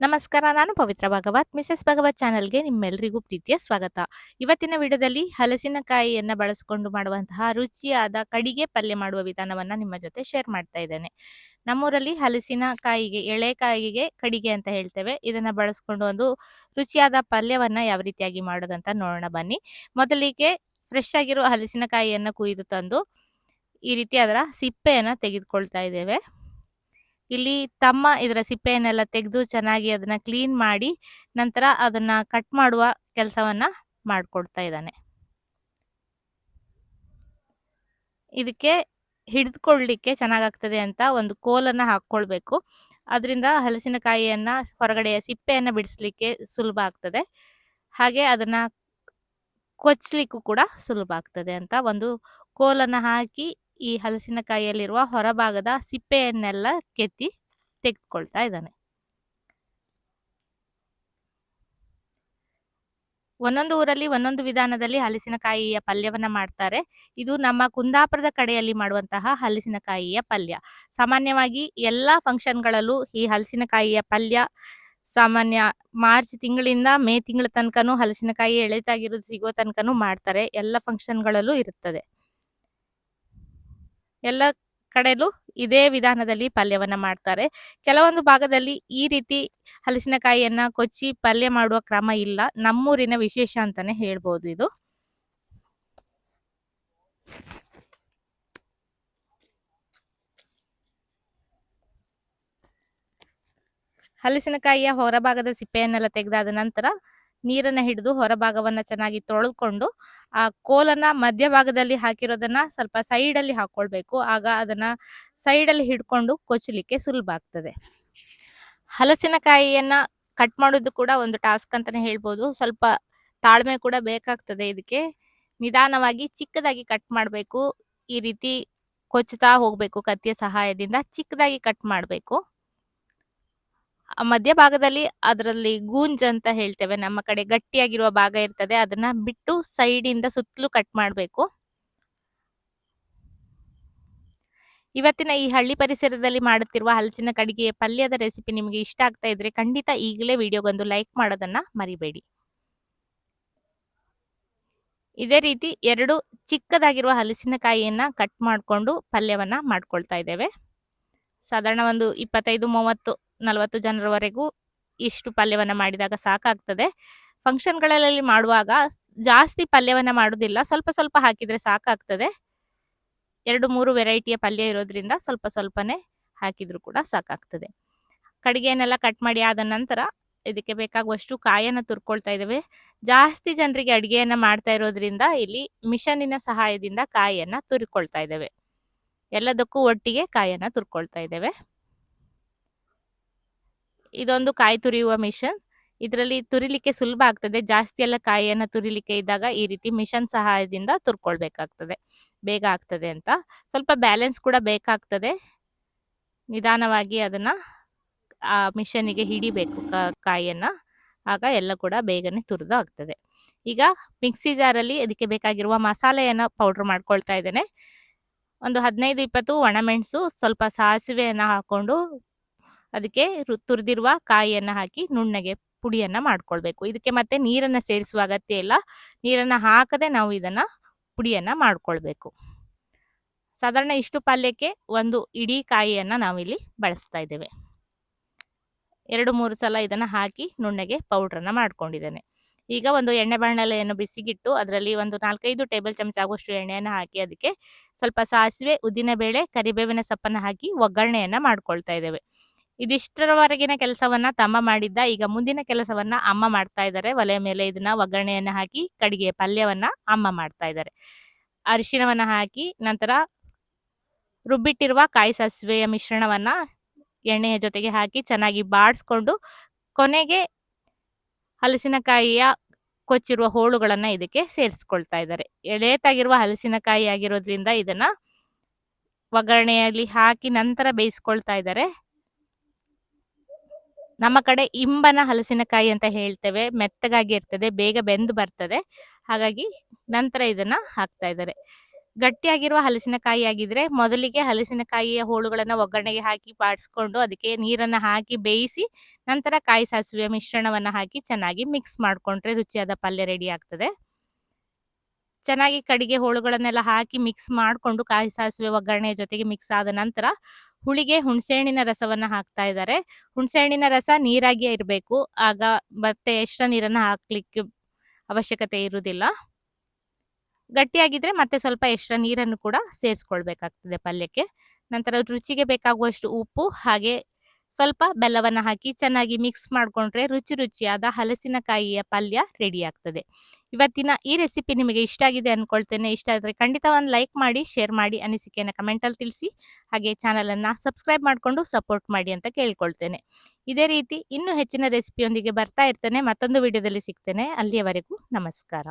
ನಮಸ್ಕಾರ, ನಾನು ಪವಿತ್ರ ಭಾಗವತ್. ಮಿಸಸ್ ಭಾಗವತ್ ಚಾನೆಲ್ಗೆ ನಿಮ್ಮೆಲ್ಲರಿಗೂ ಪ್ರೀತಿಯ ಸ್ವಾಗತ. ಇವತ್ತಿನ ವಿಡಿಯೋದಲ್ಲಿ ಹಲಸಿನಕಾಯಿಯನ್ನು ಬಳಸಿಕೊಂಡು ಮಾಡುವಂತಹ ರುಚಿಯಾದ ಕಡಿಗೆ ಪಲ್ಯ ಮಾಡುವ ವಿಧಾನವನ್ನು ನಿಮ್ಮ ಜೊತೆ ಶೇರ್ ಮಾಡ್ತಾ ಇದ್ದೇನೆ. ನಮ್ಮೂರಲ್ಲಿ ಹಲಸಿನಕಾಯಿಗೆ, ಎಳೆಕಾಯಿಗೆ ಕಡಿಗೆ ಅಂತ ಹೇಳ್ತೇವೆ. ಇದನ್ನು ಬಳಸ್ಕೊಂಡು ಒಂದು ರುಚಿಯಾದ ಪಲ್ಯವನ್ನು ಯಾವ ರೀತಿಯಾಗಿ ಮಾಡೋದಂತ ನೋಡೋಣ ಬನ್ನಿ. ಮೊದಲಿಗೆ ಫ್ರೆಶ್ ಆಗಿರೋ ಹಲಸಿನಕಾಯಿಯನ್ನು ಕುಯ್ದು ತಂದು ಈ ರೀತಿ ಅದರ ಸಿಪ್ಪೆಯನ್ನು ತೆಗೆದುಕೊಳ್ತಾ ಇದ್ದೇವೆ. ಇಲ್ಲಿ ತಮ್ಮ ಇದರ ಸಿಪ್ಪೆಯನ್ನೆಲ್ಲ ತೆಗೆದು ಚೆನ್ನಾಗಿ ಅದನ್ನ ಕ್ಲೀನ್ ಮಾಡಿ ನಂತರ ಅದನ್ನ ಕಟ್ ಮಾಡುವ ಕೆಲಸವನ್ನ ಮಾಡಿಕೊಡ್ತಾ ಇದ್ದಾನೆ. ಇದಕ್ಕೆ ಹಿಡಿದುಕೊಳ್ಳಿಕ್ಕೆ ಚೆನ್ನಾಗಾಗ್ತದೆ ಅಂತ ಒಂದು ಕೋಲನ್ನ ಹಾಕ್ಕೊಳ್ಬೇಕು. ಅದರಿಂದ ಹಲಸಿನಕಾಯಿಯನ್ನ ಹೊರಗಡೆಯ ಸಿಪ್ಪೆಯನ್ನ ಬಿಡಿಸ್ಲಿಕ್ಕೆ ಸುಲಭ ಆಗ್ತದೆ. ಹಾಗೆ ಅದನ್ನ ಕೊಚ್ಚಲಿಕ್ಕೂ ಕೂಡ ಸುಲಭ ಆಗ್ತದೆ ಅಂತ ಒಂದು ಕೋಲನ್ನ ಹಾಕಿ ಈ ಹಲಸಿನಕಾಯಿಯಲ್ಲಿರುವ ಹೊರಭಾಗದ ಸಿಪ್ಪೆಯನ್ನೆಲ್ಲ ಕೆತ್ತಿ ತೆಗೆದುಕೊಳ್ತಾ ಇದ್ದಾನೆ. ಒಂದೊಂದು ಊರಲ್ಲಿ ಒಂದೊಂದು ವಿಧಾನದಲ್ಲಿ ಹಲಸಿನಕಾಯಿಯ ಪಲ್ಯವನ್ನ ಮಾಡ್ತಾರೆ. ಇದು ನಮ್ಮ ಕುಂದಾಪುರದ ಕಡೆಯಲ್ಲಿ ಮಾಡುವಂತಹ ಹಲಸಿನಕಾಯಿಯ ಪಲ್ಯ. ಸಾಮಾನ್ಯವಾಗಿ ಎಲ್ಲಾ ಫಂಕ್ಷನ್ಗಳಲ್ಲೂ ಈ ಹಲಸಿನಕಾಯಿಯ ಪಲ್ಯ ಸಾಮಾನ್ಯ ಮಾರ್ಚ್ ತಿಂಗಳಿಂದ ಮೇ ತಿಂಗಳ ತನಕನೂ ಹಲಸಿನಕಾಯಿ ಎಳೆತಾಗಿರೋದು ಸಿಗೋ ತನಕನೂ ಮಾಡ್ತಾರೆ. ಎಲ್ಲ ಫಂಕ್ಷನ್ಗಳಲ್ಲೂ ಇರುತ್ತದೆ. ಎಲ್ಲ ಕಡೆಲೂ ಇದೇ ವಿಧಾನದಲ್ಲಿ ಪಲ್ಯವನ್ನ ಮಾಡ್ತಾರೆ. ಕೆಲವೊಂದು ಭಾಗದಲ್ಲಿ ಈ ರೀತಿ ಹಲಸಿನಕಾಯಿಯನ್ನ ಕೊಚ್ಚಿ ಪಲ್ಯ ಮಾಡುವ ಕ್ರಮ ಇಲ್ಲ. ನಮ್ಮೂರಿನ ವಿಶೇಷ ಅಂತಾನೆ ಹೇಳ್ಬೋದು ಇದು. ಹಲಸಿನಕಾಯಿಯ ಹೊರಭಾಗದ ಸಿಪ್ಪೆಯನ್ನೆಲ್ಲ ತೆಗೆದಾದ ನಂತರ ನೀರನ್ನ ಹಿಡಿದು ಹೊರಭಾಗವನ್ನ ಚೆನ್ನಾಗಿ ತೊಳೆದುಕೊಂಡು ಆ ಕೋಲನ್ನ ಮಧ್ಯಭಾಗದಲ್ಲಿ ಹಾಕಿರೋದನ್ನ ಸ್ವಲ್ಪ ಸೈಡಲ್ಲಿ ಹಾಕೊಳ್ಬೇಕು. ಆಗ ಅದನ್ನ ಸೈಡಲ್ಲಿ ಹಿಡ್ಕೊಂಡು ಕೊಚ್ಚಲಿಕ್ಕೆ ಸುಲಭ ಆಗ್ತದೆ. ಹಲಸಿನಕಾಯಿಯನ್ನ ಕಟ್ ಮಾಡೋದು ಕೂಡ ಒಂದು ಟಾಸ್ಕ್ ಅಂತಾನೆ ಹೇಳ್ಬೋದು. ಸ್ವಲ್ಪ ತಾಳ್ಮೆ ಕೂಡ ಬೇಕಾಗ್ತದೆ ಇದಕ್ಕೆ. ನಿಧಾನವಾಗಿ ಚಿಕ್ಕದಾಗಿ ಕಟ್ ಮಾಡಬೇಕು. ಈ ರೀತಿ ಕೊಚ್ಚುತ್ತಾ ಹೋಗ್ಬೇಕು ಕತ್ತಿಯ ಸಹಾಯದಿಂದ ಚಿಕ್ಕದಾಗಿ ಕಟ್ ಮಾಡಬೇಕು. ಮಧ್ಯಭಾಗದಲ್ಲಿ ಅದರಲ್ಲಿ ಗೂಂಜ್ ಅಂತ ಹೇಳ್ತೇವೆ ನಮ್ಮ ಕಡೆ ಗಟ್ಟಿಯಾಗಿರುವ ಭಾಗ ಇರ್ತದೆ, ಅದನ್ನ ಬಿಟ್ಟು ಸೈಡ್ ಇಂದ ಸುತ್ತಲೂ ಕಟ್ ಮಾಡಬೇಕು. ಇವತ್ತಿನ ಈ ಹಳ್ಳಿ ಪರಿಸರದಲ್ಲಿ ಮಾಡುತ್ತಿರುವ ಹಲಸಿನ ಕಡಿಗೆ ಪಲ್ಯದ ರೆಸಿಪಿ ನಿಮಗೆ ಇಷ್ಟ ಆಗ್ತಾ ಇದ್ರೆ ಖಂಡಿತ ಈಗಲೇ ವಿಡಿಯೋಗೊಂದು ಲೈಕ್ ಮಾಡೋದನ್ನ ಮರಿಬೇಡಿ. ಇದೇ ರೀತಿ ಎರಡು ಚಿಕ್ಕದಾಗಿರುವ ಹಲಸಿನಕಾಯಿಯನ್ನ ಕಟ್ ಮಾಡಿಕೊಂಡು ಪಲ್ಯವನ್ನ ಮಾಡ್ಕೊಳ್ತಾ ಇದ್ದೇವೆ. ಸಾಧಾರಣ ಒಂದು ಇಪ್ಪತ್ತೈದು, ಮೂವತ್ತು ನಲವತ್ತು ಜನರವರೆಗೂ ಇಷ್ಟು ಪಲ್ಯವನ್ನ ಮಾಡಿದಾಗ ಸಾಕಾಗ್ತದೆ. ಫಂಕ್ಷನ್ಗಳಲ್ಲಿ ಮಾಡುವಾಗ ಜಾಸ್ತಿ ಪಲ್ಯವನ್ನ ಮಾಡೋದಿಲ್ಲ. ಸ್ವಲ್ಪ ಸ್ವಲ್ಪ ಹಾಕಿದ್ರೆ ಸಾಕಾಗ್ತದೆ. ಎರಡು ಮೂರು ವೆರೈಟಿಯ ಪಲ್ಯ ಇರೋದ್ರಿಂದ ಸ್ವಲ್ಪ ಸ್ವಲ್ಪನೇ ಹಾಕಿದ್ರು ಕೂಡ ಸಾಕಾಗ್ತದೆ. ಕಡಿಗೆಯನ್ನೆಲ್ಲ ಕಟ್ ಮಾಡಿ ಆದ ನಂತರ ಇದಕ್ಕೆ ಬೇಕಾಗುವಷ್ಟು ಕಾಯನ್ನ ತುರ್ಕೊಳ್ತಾ ಇದ್ದೇವೆ. ಜಾಸ್ತಿ ಜನರಿಗೆ ಅಡಿಗೆಯನ್ನ ಮಾಡ್ತಾ ಇರೋದ್ರಿಂದ ಇಲ್ಲಿ ಮಿಷನಿನ ಸಹಾಯದಿಂದ ಕಾಯಿಯನ್ನ ತುರ್ಕೊಳ್ತಾ ಇದ್ದೇವೆ. ಎಲ್ಲದಕ್ಕೂ ಒಟ್ಟಿಗೆ ಕಾಯನ್ನ ತುರ್ಕೊಳ್ತಾ ಇದ್ದೇವೆ. ಇದೊಂದು ಕಾಯಿ ತುರಿಯುವ ಮಿಷನ್. ಇದರಲ್ಲಿ ತುರಿಲಿಕ್ಕೆ ಸುಲಭ ಆಗ್ತದೆ. ಜಾಸ್ತಿ ಎಲ್ಲ ಕಾಯಿಯನ್ನು ತುರಿಲಿಕ್ಕೆ ಇದ್ದಾಗ ಈ ರೀತಿ ಮಿಷನ್ ಸಹಾಯದಿಂದ ತುರ್ಕೊಳ್ಬೇಕಾಗ್ತದೆ. ಬೇಗ ಆಗ್ತದೆ ಅಂತ. ಸ್ವಲ್ಪ ಬ್ಯಾಲೆನ್ಸ್ ಕೂಡ ಬೇಕಾಗ್ತದೆ. ನಿಧಾನವಾಗಿ ಅದನ್ನ ಆ ಮಿಷನಿಗೆ ಹಿಡಿಬೇಕು ಕಾಯಿಯನ್ನ. ಆಗ ಎಲ್ಲ ಕೂಡ ಬೇಗನೆ ತುರಿದು ಆಗ್ತದೆ. ಈಗ ಮಿಕ್ಸಿ ಜಾರಲ್ಲಿ ಅದಕ್ಕೆ ಬೇಕಾಗಿರುವ ಮಸಾಲೆಯನ್ನ ಪೌಡರ್ ಮಾಡ್ಕೊಳ್ತಾ ಇದ್ದೇನೆ. ಒಂದು ಹದಿನೈದು, ಇಪ್ಪತ್ತು ಒಣಮೆಣಸು ಸ್ವಲ್ಪ ಸಾಸಿವೆಯನ್ನ ಹಾಕೊಂಡು ಅದಕ್ಕೆ ತುರಿದಿರುವ ಕಾಯಿಯನ್ನ ಹಾಕಿ ನುಣ್ಣಗೆ ಪುಡಿಯನ್ನ ಮಾಡ್ಕೊಳ್ಬೇಕು. ಇದಕ್ಕೆ ಮತ್ತೆ ನೀರನ್ನ ಸೇರಿಸುವ ಅಗತ್ಯ ಇಲ್ಲ. ನೀರನ್ನ ಹಾಕದೆ ನಾವು ಇದನ್ನ ಪುಡಿಯನ್ನ ಮಾಡ್ಕೊಳ್ಬೇಕು. ಸಾಧಾರಣ ಇಷ್ಟು ಪಲ್ಯಕ್ಕೆ ಒಂದು ಇಡೀ ಕಾಯಿಯನ್ನ ನಾವಿಲ್ಲಿ ಬಳಸ್ತಾ ಇದ್ದೇವೆ. ಎರಡು, ಮೂರು ಸಲ ಇದನ್ನ ಹಾಕಿ ನುಣ್ಣಗೆ ಪೌಡ್ರನ್ನ ಮಾಡ್ಕೊಂಡಿದ್ದೇನೆ. ಈಗ ಒಂದು ಎಣ್ಣೆ ಬಾಣಲೆಯನ್ನು ಬಿಸಿಗಿಟ್ಟು ಅದರಲ್ಲಿ ಒಂದು ನಾಲ್ಕೈದು ಟೇಬಲ್ ಚಮಚ ಆಗುವಷ್ಟು ಎಣ್ಣೆಯನ್ನು ಹಾಕಿ ಅದಕ್ಕೆ ಸ್ವಲ್ಪ ಸಾಸಿವೆ, ಉದ್ದಿನಬೇಳೆ, ಕರಿಬೇವಿನ ಸೊಪ್ಪನ್ನು ಹಾಕಿ ಒಗ್ಗರಣೆಯನ್ನ ಮಾಡ್ಕೊಳ್ತಾ ಇದ್ದೇವೆ. ಇದಿಷ್ಟರವರೆಗಿನ ಕೆಲಸವನ್ನ ತಮ್ಮ ಮಾಡಿದ್ದ, ಈಗ ಮುಂದಿನ ಕೆಲಸವನ್ನ ಅಮ್ಮ ಮಾಡ್ತಾ ಇದ್ದಾರೆ ಒಲೆಯ ಮೇಲೆ ಇದನ್ನ ಒಗ್ಗರಣೆಯನ್ನ ಹಾಕಿ, ಕಡಿಗೆ ಪಲ್ಯವನ್ನ ಅಮ್ಮ ಮಾಡ್ತಾ ಇದ್ದಾರೆ ಅರಿಶಿಣವನ್ನ ಹಾಕಿ, ನಂತರ ರುಬ್ಬಿಟ್ಟಿರುವ ಕಾಯಿ ಸಾಸಿವೆಯ ಮಿಶ್ರಣವನ್ನ ಎಣ್ಣೆಯ ಜೊತೆಗೆ ಹಾಕಿ, ಚೆನ್ನಾಗಿ ಬಾಡಿಸ್ಕೊಂಡು, ಕೊನೆಗೆ ಹಲಸಿನಕಾಯಿಯ ಕೊಚ್ಚಿರುವ ಹೋಳುಗಳನ್ನ ಇದಕ್ಕೆ ಸೇರಿಸ್ಕೊಳ್ತಾ ಇದ್ದಾರೆ ಎಳೆತಾಗಿರುವ ಹಲಸಿನಕಾಯಿ ಆಗಿರೋದ್ರಿಂದ ಇದನ್ನ ಒಗ್ಗರಣೆಯಲ್ಲಿ ಹಾಕಿ, ನಂತರ ಬೇಯಿಸ್ಕೊಳ್ತಾ ಇದ್ದಾರೆ ನಮ್ಮ ಕಡೆ ಇಂಬನ ಹಲಸಿನಕಾಯಿ ಅಂತ ಹೇಳ್ತೇವೆ. ಮೆತ್ತಗಾಗಿ ಇರ್ತದೆ, ಬೇಗ ಬೆಂದು ಬರ್ತದೆ. ಹಾಗಾಗಿ ನಂತರ ಇದನ್ನ ಹಾಕ್ತಾ ಇದ್ದಾರೆ. ಗಟ್ಟಿಯಾಗಿರುವ ಹಲಸಿನಕಾಯಿ ಆಗಿದ್ರೆ ಮೊದಲಿಗೆ ಹಲಸಿನಕಾಯಿಯ ಹೋಳುಗಳನ್ನು ಒಗ್ಗರಣೆಗೆ ಹಾಕಿ ಬಾಡಿಸ್ಕೊಂಡು ಅದಕ್ಕೆ ನೀರನ್ನು ಹಾಕಿ ಬೇಯಿಸಿ ನಂತರ ಕಾಯಿ ಸಾಸಿವೆ ಮಿಶ್ರಣವನ್ನು ಹಾಕಿ ಚೆನ್ನಾಗಿ ಮಿಕ್ಸ್ ಮಾಡಿಕೊಂಡ್ರೆ ರುಚಿಯಾದ ಪಲ್ಯ ರೆಡಿ ಆಗ್ತದೆ. ಚೆನ್ನಾಗಿ ಕಡಿಗೆ ಹೋಳುಗಳನ್ನೆಲ್ಲ ಹಾಕಿ ಮಿಕ್ಸ್ ಮಾಡಿಕೊಂಡು ಕಾಯಿ ಸಾಸಿವೆ ಒಗ್ಗರಣೆಯ ಜೊತೆಗೆ ಮಿಕ್ಸ್ ಆದ ನಂತರ ಹುಳಿಗೆ ಹುಣಸೆಹಣ್ಣಿನ ರಸವನ್ನು ಹಾಕ್ತಾ ಇದ್ದಾರೆ. ಹುಣಸೆಹಣ್ಣಿನ ರಸ ನೀರಾಗಿಯೇ ಇರಬೇಕು. ಆಗ ಮತ್ತೆ ಎಕ್ಸ್ಟ್ರಾ ನೀರನ್ನು ಹಾಕ್ಲಿಕ್ಕೆ ಅವಶ್ಯಕತೆ ಇರುವುದಿಲ್ಲ. ಗಟ್ಟಿಯಾಗಿದ್ರೆ ಮತ್ತೆ ಸ್ವಲ್ಪ ಎಕ್ಸ್ಟ್ರಾ ನೀರನ್ನು ಕೂಡ ಸೇರಿಸ್ಕೊಳ್ಬೇಕಾಗ್ತದೆ ಪಲ್ಯಕ್ಕೆ. ನಂತರ ರುಚಿಗೆ ಬೇಕಾಗುವಷ್ಟು ಉಪ್ಪು ಹಾಗೆ ಸ್ವಲ್ಪ ಬೆಲ್ಲವನ್ನು ಹಾಕಿ ಚೆನ್ನಾಗಿ ಮಿಕ್ಸ್ ಮಾಡಿಕೊಂಡ್ರೆ ರುಚಿ ರುಚಿಯಾದ ಹಲಸಿನಕಾಯಿಯ ಪಲ್ಯ ರೆಡಿ ಆಗ್ತದೆ. ಇವತ್ತಿನ ಈ ರೆಸಿಪಿ ನಿಮಗೆ ಇಷ್ಟ ಆಗಿದೆ ಅಂದ್ಕೊಳ್ತೇನೆ ಇಷ್ಟ ಆದರೆ ಖಂಡಿತ ಒಂದು ಲೈಕ್ ಮಾಡಿ ಶೇರ್ ಮಾಡಿ, ಅನಿಸಿಕೆಯನ್ನು ಕಮೆಂಟಲ್ಲಿ ತಿಳಿಸಿ. ಹಾಗೆ ಚಾನಲನ್ನು ಸಬ್ಸ್ಕ್ರೈಬ್ ಮಾಡಿಕೊಂಡು ಸಪೋರ್ಟ್ ಮಾಡಿ ಅಂತ ಕೇಳ್ಕೊಳ್ತೇನೆ. ಇದೇ ರೀತಿ ಇನ್ನೂ ಹೆಚ್ಚಿನ ರೆಸಿಪಿಯೊಂದಿಗೆ ಬರ್ತಾ ಇರ್ತೇನೆ. ಮತ್ತೊಂದು ವಿಡಿಯೋದಲ್ಲಿ ಸಿಗ್ತೇನೆ. ಅಲ್ಲಿಯವರೆಗೂ ನಮಸ್ಕಾರ.